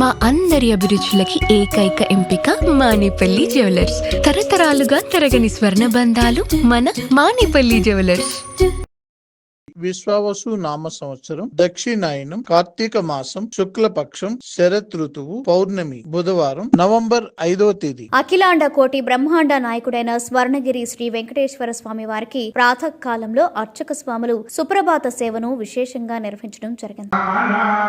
మా అందరి అభిరుచులకి ఏకైక ఎంపిక మానేపల్లి జ్యువెలర్స్. తరతరాలుగా తరగని స్వర్ణ బంధాలు మన మానేపల్లి జ్యువెలర్స్. విశ్వావసు నామ సంవత్సరం దక్షిణాయనం కార్తీక మాసం శుక్లపక్షం శరత్ ఋతువు పౌర్ణమి బుధవారం నవంబర్ ఐదవ తేదీ. అఖిలాండ కోటి బ్రహ్మాండ నాయకుడైన స్వర్ణగిరి శ్రీ వెంకటేశ్వర స్వామి వారికి ప్రాతః కాలంలో అర్చక స్వాములు సుప్రభాత సేవను విశేషంగా నిర్వహించడం జరిగింది. అమరాయ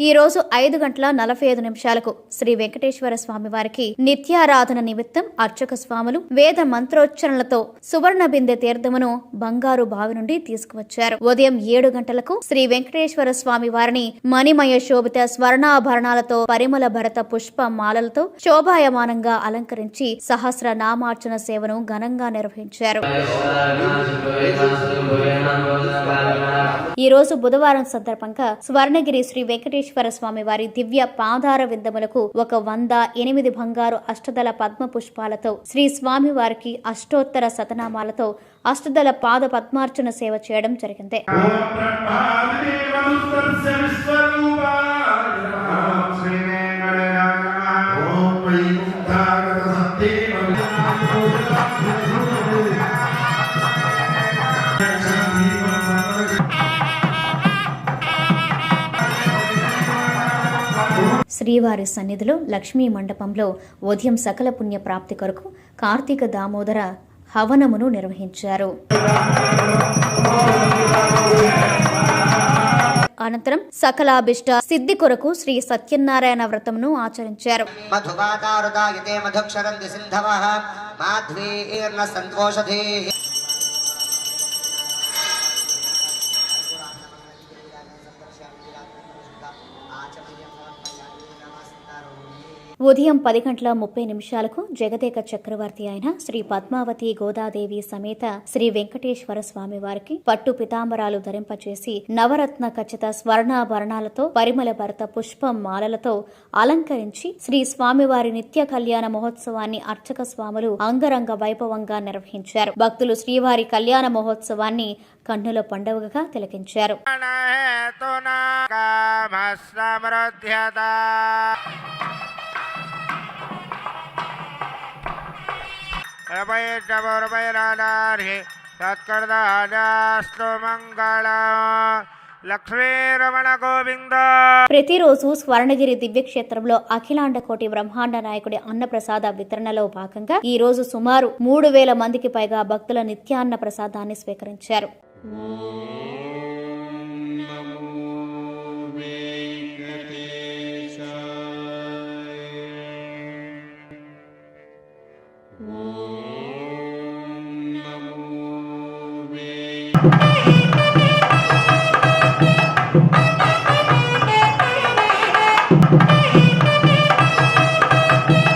ఈ రోజు ఐదు గంటల నలభై ఐదు నిమిషాలకు శ్రీ వెంకటేశ్వర స్వామి వారికి నిత్యారాధన నిమిత్తం అర్చక స్వాములు వేద మంత్రోచ్చరణలతో సువర్ణ బిందె తీర్థమును బంగారు బావి నుండి తీసుకువచ్చారు. ఉదయం ఏడు గంటలకు శ్రీ వెంకటేశ్వర స్వామి వారిని మణిమయ శోభిత స్వర్ణాభరణాలతో పరిమళ భరత పుష్ప మాలలతో శోభాయమానంగా అలంకరించి సహస్ర నామార్చన సేవను ఘనంగా నిర్వహించారు. ఈ రోజు బుధవారం సందర్భంగా స్వర్ణగిరి శ్రీ వెంకటేశ్వర స్వామి వారి దివ్య పాదార విందములకు ఒక వంద ఎనిమిది బంగారు అష్టదల పద్మ పుష్పాలతో శ్రీ స్వామి వారికి అష్టోత్తర సతనామాలతో అష్టదల పాద పద్మార్చన సేవ చేయడం జరిగింది. శ్రీవారి సన్నిధిలో లక్ష్మీ మండపంలో ఉదయం సకల పుణ్య ప్రాప్తి కొరకు కార్తీక దామోదర హవనమును నిర్వహించారు. అనంతరం సకలాభిష్ట సిద్ధి కొరకు శ్రీ సత్యనారాయణ వ్రతమును ఆచరించారు. మధువాకారుదాయతే మధుక్షరంది ఉదయం పది గంటల ముప్పై నిమిషాలకు జగదేక చక్రవర్తి అయిన శ్రీ పద్మావతి గోదాదేవి సమేత శ్రీ వెంకటేశ్వర స్వామి వారికి పట్టు పితాంబరాలు ధరింపచేసి నవరత్న ఖచ్చిత స్వర్ణాభరణాలతో పరిమళ భరత పుష్పం మాలలతో అలంకరించి శ్రీ స్వామివారి నిత్య కళ్యాణ మహోత్సవాన్ని అర్చక స్వాములు అంగరంగ వైభవంగా నిర్వహించారు. భక్తులు శ్రీవారి కళ్యాణ మహోత్సవాన్ని కన్నుల పండుగగా తిలకించారు. రమయర్హి తత్కర్దాస్తు మంగళ ప్రతిరోజు స్వర్ణగిరి దివ్యక్షేత్రంలో అఖిలాండ కోటి బ్రహ్మాండ నాయకుడి అన్నప్రసాద వితరణలో భాగంగా ఈ రోజు సుమారు మూడు వేల మందికి పైగా భక్తుల నిత్యాన్న ప్రసాదాన్ని స్వీకరించారు. you.